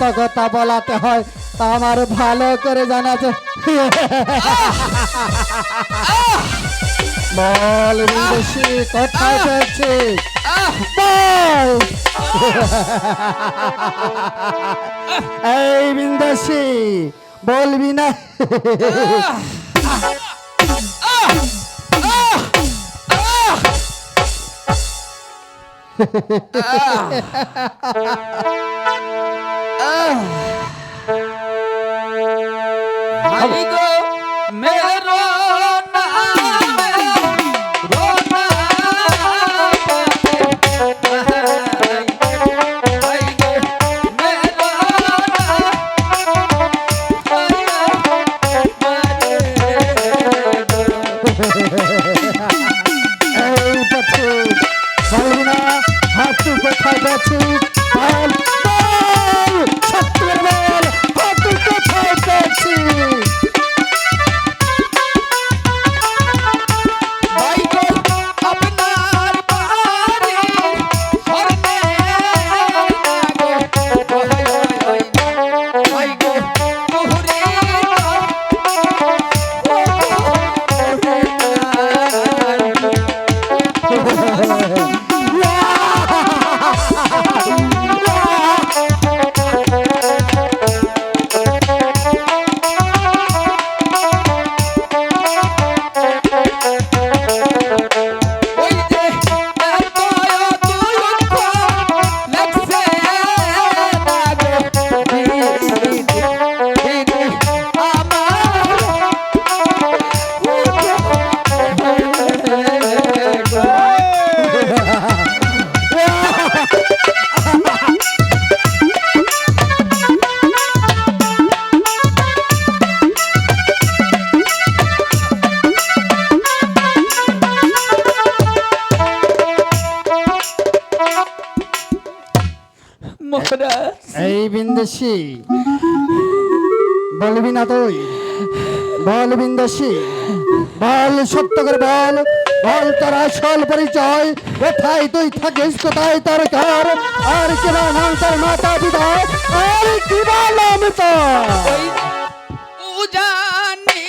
সত্য কথা বলাতে হয় তা আমার ভালো করে জানা আছে। বল বিদেশি কথা বলছি বল! এই বিন্দাসি বলবি না। Ah! Hey, Batu, Baruna, Hatu, Batu, Batu. দাসী বল সত্য করে বল বল তার আসল পরিচয়। কোথায় তুই থাকিস, কোথায় তার ঘর? আর কি নাম তার মাতা পিতা? আর কি নাম তার? জানি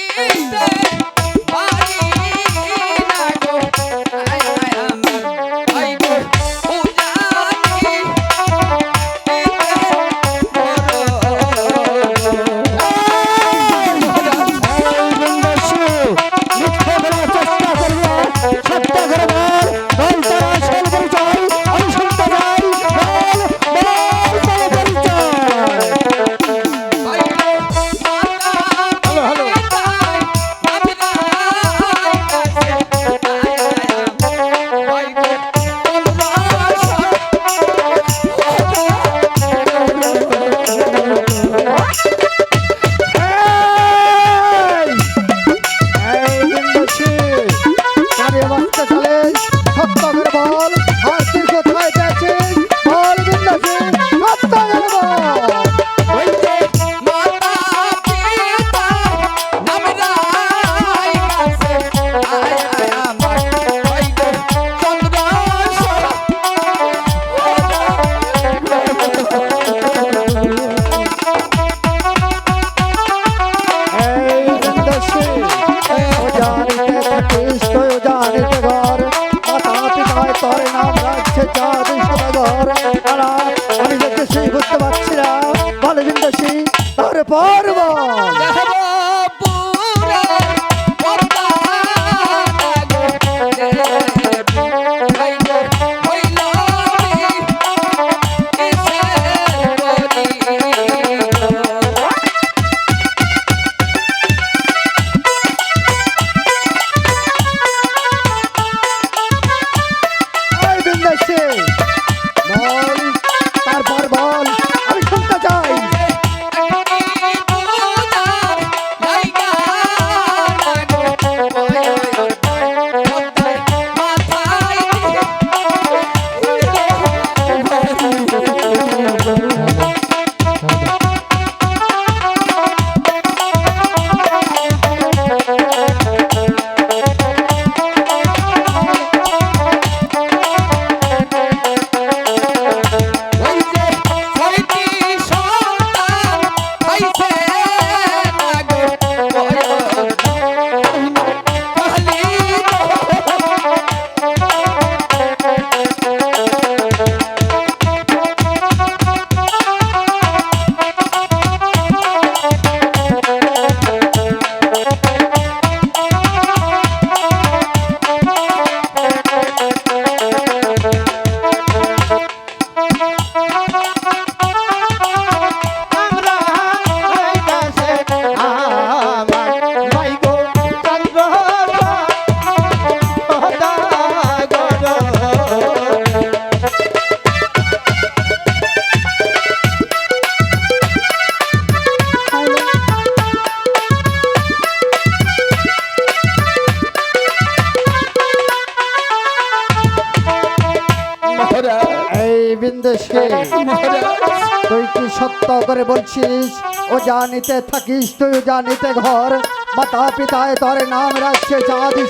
তুই কি সত্য করে বলছিস? ও জানিতে থাকিস তুই জানিতে ঘর। মাতা পিতায় তোর নাম রাখছে চাঁদি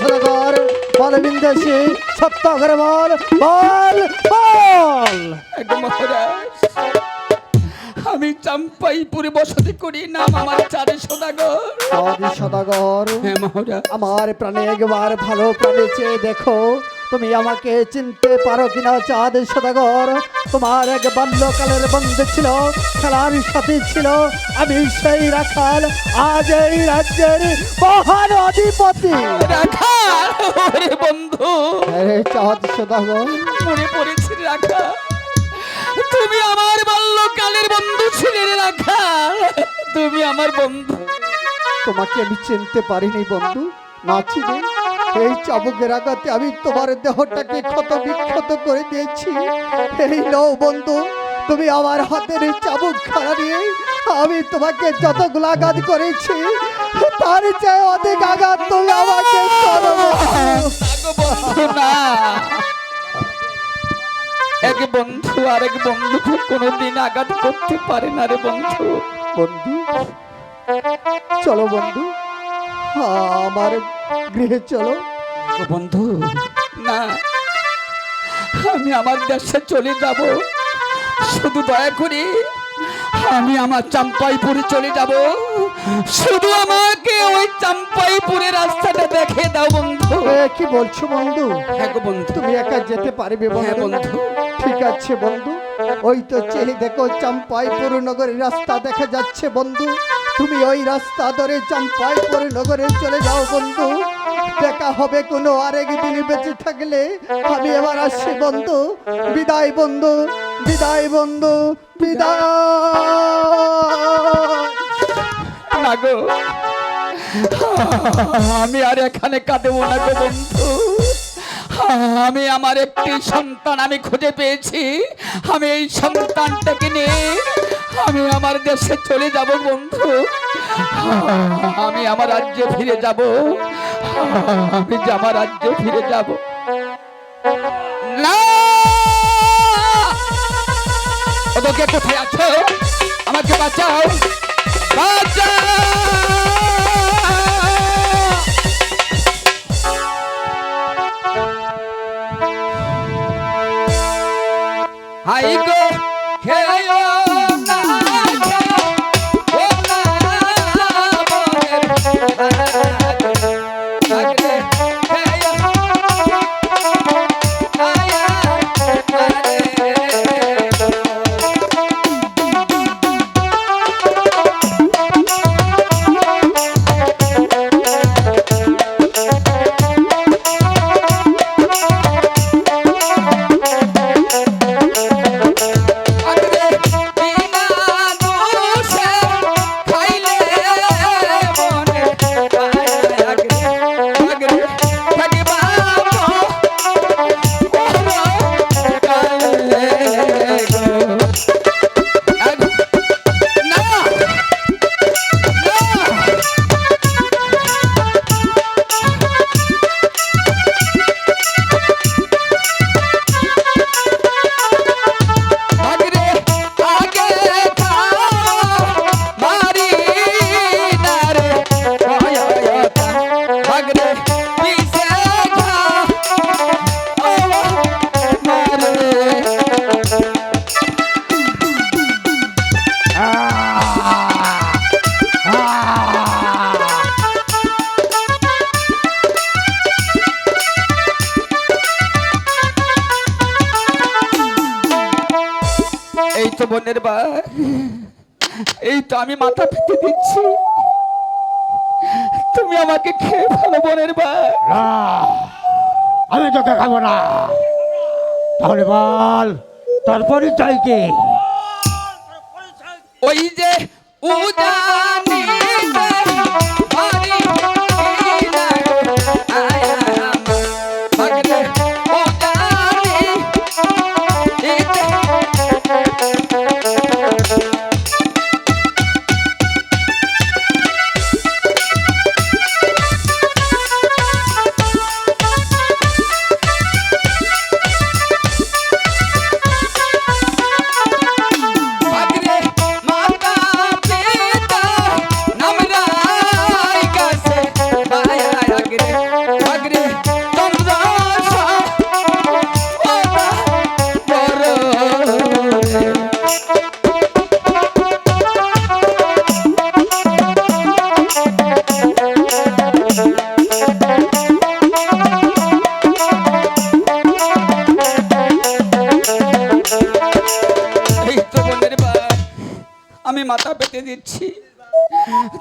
বল বিন্দেশি সত্য করে বল বল বল। আমি চাম্পাইপুরে বসতি করি নাম আমার চারে সদাগর। চাঁদি সদাগর। হ্যাঁ আমার প্রাণে একবার ভালো প্রাণে চেয়ে দেখো। তুমি আমাকে চিনতে পারো কিনা চাঁদ সদাগর? তোমার এক বাল্যকালের বন্ধু ছিল খেলার সাথী ছিল আমি সেই রাখাল আজ এই রাজ্যের মহান অধিপতি। রাখাল ওরে বন্ধু। আরে চাঁদ সদাগর। মনে পড়েছে রাখা তুমি আমার বাল্যকালের বন্ধু ছিলে রে রাখাল তুমি আমার বন্ধু। তোমাকে আমি চিনতে পারিনি বন্ধু না চিনি। এই চাবুকের আঘাতে আমি তোমার দেহটাকে ক্ষত বিক্ষত করে দিয়েছি। এই নৌ বন্ধু তুমি আমার হাতের এই চাবুক খাড়া নিয়ে আমি তোমাকে যতগুলো আঘাত করেছি তার চেয়ে অধিক আঘাত তুমি আমাকে এক বন্ধু আরেক বন্ধুকে কোনোদিন আঘাত করতে পারে না রে বন্ধু। বন্ধু চলো বন্ধু। আমার গৃহে চলো। বন্ধু না আমি আমার দেশে চলে যাব। শুধু দয়া করে আমি আমার চাম্পাইপুরে চলে যাব। শুধু আমাকে ওই চাম্পাইপুরে রাস্তাটা দেখে দাও বন্ধু। কি বলছো বন্ধু? হ্যাঁ বন্ধু। তুমি একা যেতে পারবে হ্যাঁ বন্ধু বন্ধু। ঠিক আছে বন্ধু। ওই তো চেয়ে দেখো চাম্পাইপুর নগরের রাস্তা দেখা যাচ্ছে বন্ধু। তুমি ওই রাস্তা ধরে চাম্পাইপুর নগরে চলে যাও, বন্ধু। দেখা হবে কোনো আরেক দিন বেঁচে থাকলে। আমি এবার আসছি, বন্ধু। বিদায় বন্ধু। বিদায় বন্ধু। বিদায়। আমি আর এখানে কাঁদেব না গো, বন্ধু। আমি আমার একটি সন্তান আমি খুঁজে পেয়েছি। আমি এই সন্তানটাকে নিয়ে আমি আমার দেশে চলে যাব বন্ধু। আমি আমার রাজ্যে ফিরে যাব। আমি আমার রাজ্যে ফিরে যাব। না! কোথায় আছো? আমাকে বাঁচাও। হাই গো হেয় মাথা পেতে দিচ্ছি। তুমি আমাকে খেয়ে ভালো বোনের বা আমি তোকে খাব না। তাহলে বল তারপরে চাইকে কি? ওই যে উজানি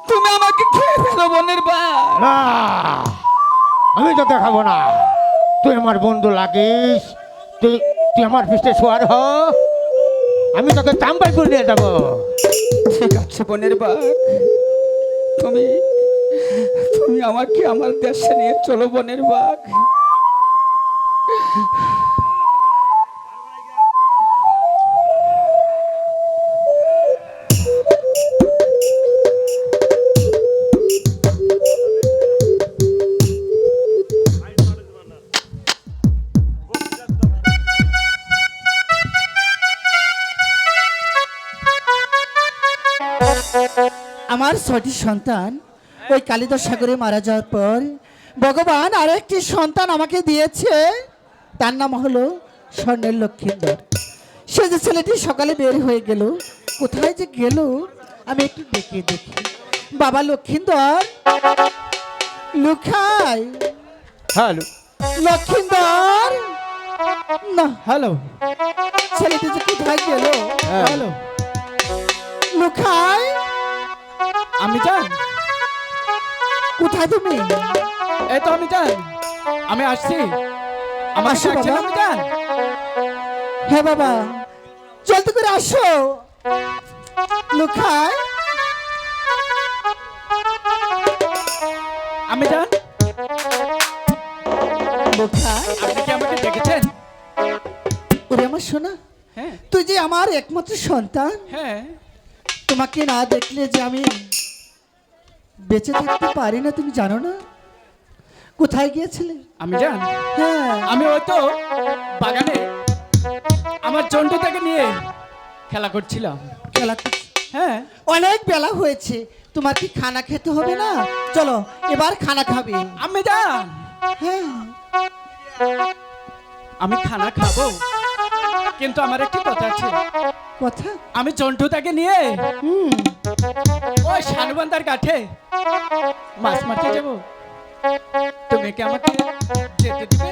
তুমি আমাকে খেয়ে ফেলো বোনের বা না আমি তোকে খাব না। তুই আমার বন্ধু লাগিস। তুই তুই আমার পৃষ্ঠে শোয়ার হ। আমি তোকে চাম্পাই করে নিয়ে যাব ঠিক আছে বোনের বাঘ তুমি তুমি আমাকে আমার দেশে নিয়ে চলো বোনের বাঘ আমার ছয়টি সন্তান। ওই কালিদাস সাগরে মারা যাওয়ার পর ভগবান আরেকটি সন্তান আমাকে দিয়েছে। তার নাম হলো স্বর্ণের লক্ষ্মীন্দর সে যে ছেলেটি সকালে বের হয়ে গেল কোথায় যে গেল আমি একটু দেখে দেখি। বাবা লক্ষ্মীন্দর লুখাই হ্যালো। লক্ষ্মীন্দর না হ্যালো। ছেলেটি যে কোথায় গেল হ্যালো। লুখাই আমি জান কোথায় তুমি? এই তো আমি জান আমি আসছি। আমার আসো বাবা। আমি জান হ্যাঁ বাবা। জলদি করে আসো। লুখাই আমি জান লুখাই আপনি কি আমাকে ডেকেছেন? ওরে আমার শোনা হ্যাঁ। তুই যে আমার একমাত্র সন্তান হ্যাঁ। তোমাকে না দেখলে যে আমি বেঁচে থাকতে পারি না তুমি জানো না? কোথায় গিয়েছিলে? আমি জান হ্যাঁ। আমি ওই তো বাগানে আমার জন্টুটাকে নিয়ে খেলা করছিলাম। খেলা হ্যাঁ। অনেক বেলা হয়েছে তোমার কি খানা খেতে হবে না? চলো এবার খানা খাবে। আমি জান। হ্যাঁ। আমি খানা খাব? কিন্তু আমার একটি কথা আছে। কথা? আমি জন্টুটাকে নিয়ে হুম। ওই শানুবান্দার কাঠে মাছ মারতে যাব। তুমি কি আমাকে যেতে দিবে?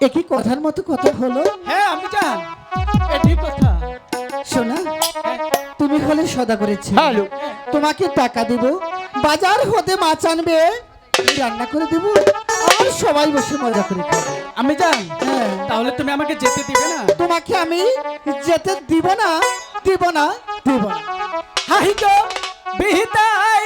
একই কথার মতো কথা হলো? হ্যাঁ আমি জান। এটি কথা। শোনা তুমি হলে সদা করেছে হ্যালো। তোমাকে টাকা দেব বাজার হতে মাছ আনবে রান্না করে দেব আর সবাই বসে মজা করে খাবে। আমি জান। হ্যাঁ তাহলে তুমি আমাকে যেতে দিবে না? তোমাকে আমি যেতে দিব না দিব না, দিব হাই গো বিহিতাই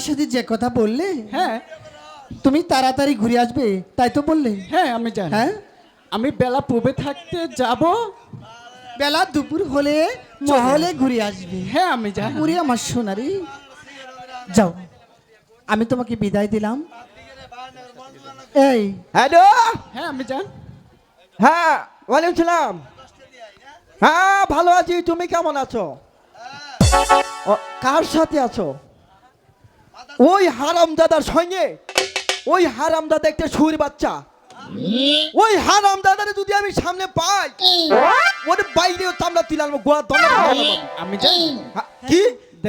আমার সাথে যে কথা বললে হ্যাঁ। তুমি তাড়াতাড়ি ঘুরে আসবে তাই তো বললে? হ্যাঁ আমি জানি। হ্যাঁ? আমি বেলা পূবে থাকতে যাব। বেলা দুপুর হলে মহলে ঘুরে আসবে। হ্যাঁ আমি জানি। পুরি আমার সোনারি। যাও আমি তোমাকে বিদায় দিলাম। এই হ্যালো হ্যাঁ আমি জান। হ্যাঁ ওয়ালাইকুম সালাম। হ্যাঁ ভালো আছি। তুমি কেমন আছো? কার সাথে আছো? ওই হারাম দাদার সঙ্গে ওই হারাম দাদা একটা সুর বাচ্চা। ওই হারাম দাদারে যদি আমি সামনে পাই ওরে বাইরে চামড়া তুলে আনব গোয়া দমে আমি জানি। কি?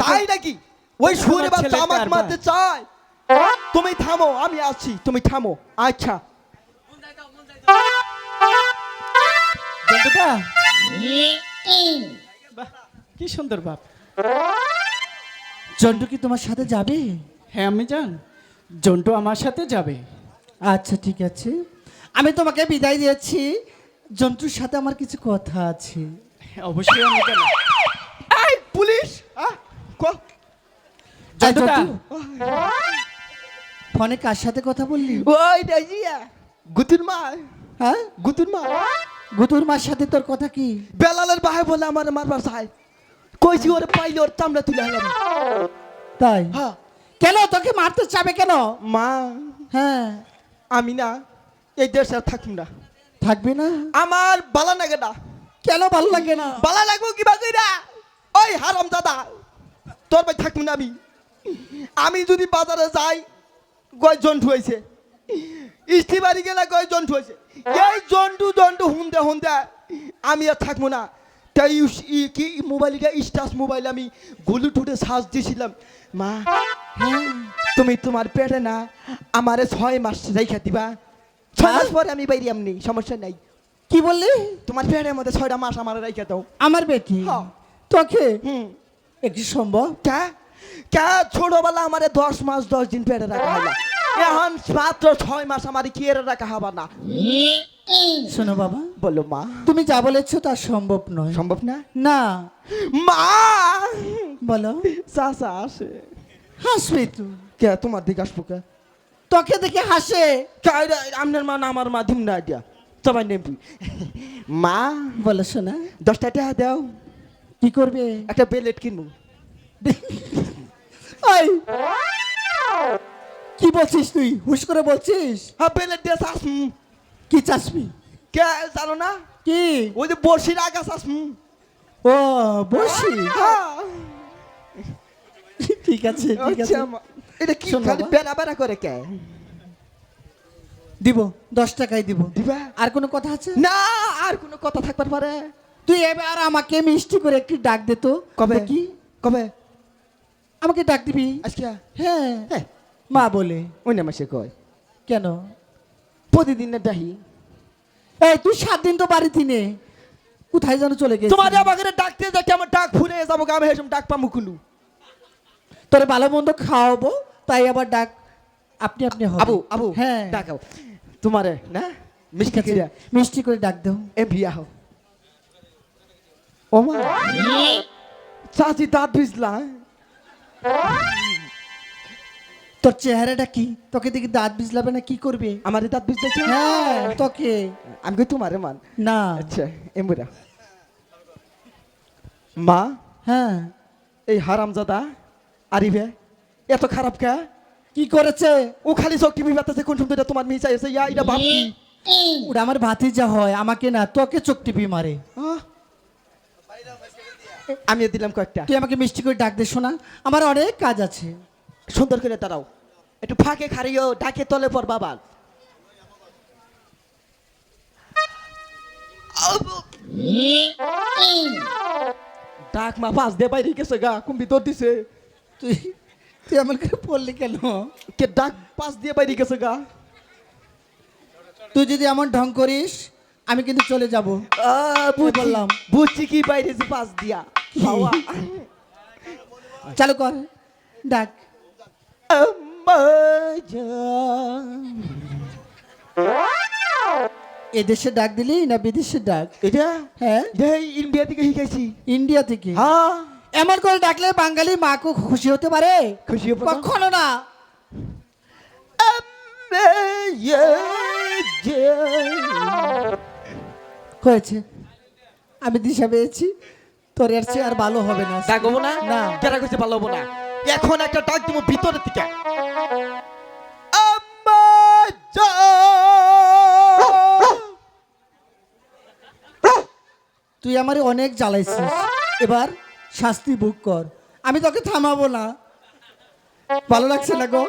তাই নাকি? ওই সুরে আমার বাচ্চা আমাকে মারতে চায়। তুমি থামো আমি আছি তুমি থামো। আচ্ছা। কি সুন্দর বাপ। জন্টু কি তোমার সাথে যাবে? হ্যাঁ আমি জান জন্টু আমার সাথে যাবে। আচ্ছা ঠিক আছে। আমি তোমাকে বিদায় দিয়েছি। জন্টুর সাথে আমার কিছু কথা আছে। হ্যাঁ, অবশ্যই আমি জানি এই পুলিশ! আহ, কো- জন্টুদা। জন্টু, ফোনে কার সাথে কথা বললি? ওই ইয়া। গুতুর মা। হ্যাঁ? গুতুর মা। গুতুর মার সাথে তোর কথা কি? বেলালের বাহে বলে আমার মারবার চাই। কইছি ওরে পাইলে ওর চামড়া তুলে হলাম তাই? হ্যাঁ। কেন? তোকে মারতে চাবে কেন? মা হ্যাঁ। আমি না এই দেশে আর থাকুম না। থাকবে না? আমার বালা লাগে না। কেন ভালো লাগে না? বালা লাগবো কি কিবা কইরা? ওই হারাম দাদা তোর ভাই থাকুম না আমি। আমি যদি বাজারে যাই গয় জন্টু হয়েছে ইস্তি বাড়ি গেলে গয় জন্টু হয়েছে এই জন্টু জন্টু হুন্দে হুন্দে আমি আর থাকব না। তাই কি মোবাইলটা স্টাস মোবাইল আমি গুলু টুটে সাজ দিয়েছিলাম মা হ্যাঁ, তুমি তোমার পেটে না আমারে ছয় মাস রেখে দিবা। ছয় মাস পরে আমি বাইরে এমনি সমস্যা নাই। কি বললি? তোমার পেটের মধ্যে ছয়টা মাস আমার রেখে দাও। আমার বেটি হ্যাঁ। তোকে? হুম। একটু সম্ভব? কে? কে? ছোটবেলা আমারে দশ মাস দশ দিন পেটে রাখা হলো। এখন মাত্র ছয় মাস আমার কি এর রাখা হবে না? শোনো বাবা বলো মা। তুমি যা বলেছ তা সম্ভব নয়। সম্ভব না? না। মা! বলো। চাষা আসে। হাসবি তুই কে তোমার দিকে আসব কে? তোকে দেখে হাসে। আপনার মা না আমার মা দিম না দিয়া সবাই নেবি। মা বলো শোনা। দশটা টাকা দাও। কি করবে? একটা বেলেট কিনবো। ওই। কি বলছিস তুই? হুশ করে বলছিস? হ্যাঁ বেলেট দিয়ে চাষ কি চাসবি কে জানো না? কি? ওই যে বর্ষির আগা চাষ ও বসি হ্যাঁ। ঠিক আছে ঠিক আছে। আচ্ছা, মা- এটা কি খালি। বেড়া বেড়া করে কে? দিব দশ টাকাই দিব। দিবা? আর কোনো কথা আছে? না আর কোনো কথা থাকবার পারে। তুই এবার আমাকে মিষ্টি করে একটু ডাক দে তো। কবে? কি কবে? আমাকে ডাক দিবি? আজকে? হ্যাঁ। মা বলে। ওই নামে সে কয়? কেন? প্রতিদিন না ডাহি এই তুই সাত দিন তো বাড়িতে নে। কোথায় যেন চলে গেছিস তোমার আমাকে ডাকতে দেখে আমার ডাক ফুরে যাব আমি হেসম ডাক পামু কুলু তোরে ভালো মন্দ খাওয়াবো তাই আবার ডাক আপনি আপনি আবু আবু হ্যাঁ। ডাকাও তোমারে না? মিষ্টি মিষ্টি করে ডাক দাও। এ বিয়া হও ও মা। চাচি দাঁত ভিজলা তোর চেহারাটা কি? তোকে দেখি দাঁত বিজলাবে না কি করবে? আমার দাঁত ভিজতেছে? হ্যাঁ তোকে। আমি কই তোমারে মান? না। আচ্ছা এমবুরা মা হ্যাঁ। এই হারামজাদা আরিবে? এত খারাপ কে? কি করেছে? ও খালি চোখ টিভি বাতাসে কোন সময় তোমার মেয়ে চাইছে ইয়া এটা বাপ কি ওটা আমার ভাতিজা হয় আমাকে না তোকে চোখ টিপি মারে। আমি দিলাম কয়েকটা। তুই আমাকে মিষ্টি করে ডাক দে শোনা। আমার অনেক কাজ আছে। সুন্দর করে দাঁড়াও। একটু ফাঁকে খারিও ডাকে তলে পর বাবা ডাক মা পাঁচ দে বাইরে গেছে গা কুম ভিতর দিছে। তুই তুই আমার করে পড়লি কেন? কে ডাক পাঁচ দিয়ে বাইরে গেছে গা। তুই যদি এমন ঢং করিস আমি কিন্তু চলে যাব। বললাম? বুঝছি কি বাইরে পাঁচ দিয়া। চালু কর ডাক। এদেশে ডাক দিলি না বিদেশে ডাক? এটা? হ্যাঁ। ইন্ডিয়া থেকে শিখাইছি ইন্ডিয়া থেকে? হ্যাঁ। এমন করে ডাকলে বাঙালি মাকে খুশি হতে পারে? খুশি? কখনো না। হয়েছে আমি দিশা পেয়েছি। তোর এর চেয়ে আর ভালো হবে না। ডাকবো না? না। কেন কইছে ভালো হব না। এখন একটা ডাক দিব ভিতরের থেকে! তুই আমারে অনেক জ্বালাইছিস। এবার শাস্তি ভোগ কর। আমি তোকে থামাবো না। ভালো লাগছে না গো?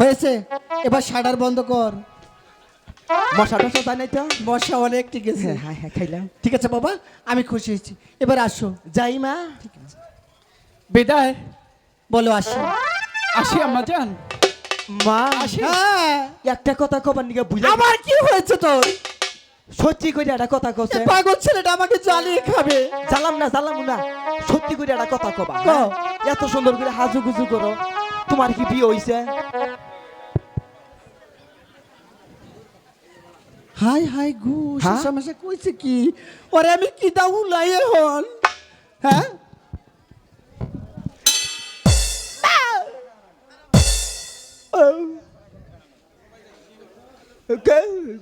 হয়েছে এবার শাটার বন্ধ কর। মশা টশা তাই নাই তো। বর্ষা অনেক ঠিক আছে। হ্যাঁ হ্যাঁ হ্যাঁ খাইলাম। ঠিক আছে বাবা আমি খুশি হয়েছি। এবার আসো। যাই মা। ঠিক আছে। বিদায়। বলো আসো। আসি আম্মা যান মা হ্যাঁ। একটা কথা কবার নিকে বুঝা আমার কি হয়েছে তোর? সত্যি করে একটা কথা কছে পাগল ছেলেটা আমাকে জ্বালিয়ে খাবে। জালাম না জালাম না। সত্যি করে একটা কথা কবা। এত সুন্দর করে হাজু গুজু করো। তোমার কি বিয়ে হইছে? হাই হাই গু? শেষামেশা কইছে কি? ওরে আমি কি দাউ লাইয়ে হন? হ্যাঁ?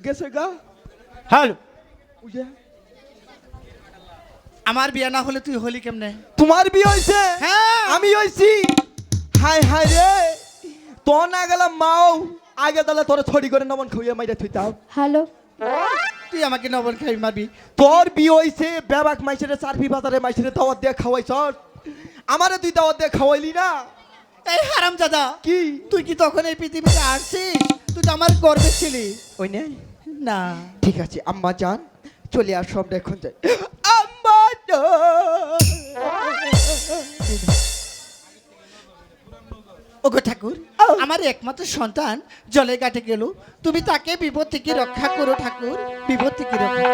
গেছে গা? হ্যালো। আমার বিয়ে না হলে তুই হলি কেমনে? তোমার বিয়ে হইছে? হ্যাঁ। আমি হইছি। হাই হাই রে। তো না গেলাম মাও আগে তাহলে তোর ছড়ি করে নমন খুইয়ে মাইরা থইতাম। হ্যালো। তুই আমাকে নবর খাই মারবি। তোর বিয়ে হইছে বেবাক মাইসেরে চারপি বাজারে মাইসেরে দাওয়াত দিয়ে খাওয়াইছ আমারে তুই দাওয়াত দিয়ে খাওয়াইলি না? এই হারাম দাদা কি? তুই কি তখন এই পৃথিবীতে আসছিস? তুই তো আমার গর্বে ছিলি। ওই নে না। ঠিক আছে আম্মা যান চলে আর সব এখন যাই। আম্মা ওগো ঠাকুর আমার একমাত্র সন্তান জলে কাটে গেল। তুমি তাকে বিপদ থেকে রক্ষা করো ঠাকুর বিপদ থেকে রক্ষা।